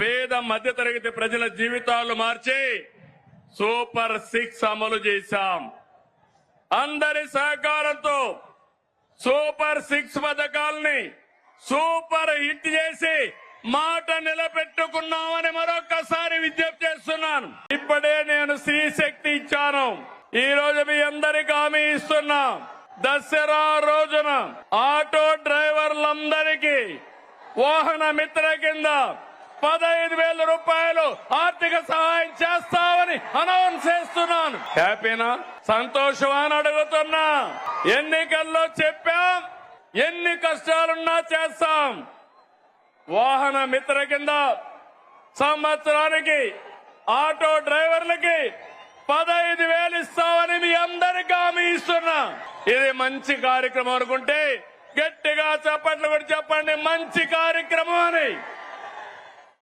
పేద మధ్యతరగతి ప్రజల జీవితాలు మార్చి సూపర్ సిక్స్ అమలు చేశాం. అందరి సహకారంతో సూపర్ సిక్స్ పథకాల్ని సూపర్ హిట్ చేసి మాట నిలబెట్టుకున్నామని మరొకసారి విజ్ఞప్తి చేస్తున్నాను. ఇప్పుడే నేను స్త్రీ శక్తి ఇచ్చాను. ఈ రోజు మీ అందరికి హామీ ఇస్తున్నా. దసరా రోజున ఆటో డ్రైవర్లందరికీ వాహన మిత్ర కింద పదహైదు వేల రూపాయలు ఆర్థిక సహాయం చేస్తామని అనౌన్స్ చేస్తున్నాను. హ్యాపీనా? సంతోషమా అని అడుగుతున్నా. ఎన్నికల్లో చెప్పాం ఎన్ని కష్టాలున్నా చేస్తాం. వాహన మిత్ర కింద సంవత్సరానికి ఆటో డ్రైవర్లకి పదహైదు వేలు ఇస్తామని మీ అందరికీ హామీ ఇస్తున్నా. ఇది మంచి కార్యక్రమం అనుకుంటే గట్టిగా చప్పట్లు కూడా చెప్పండి మంచి కార్యక్రమం అని.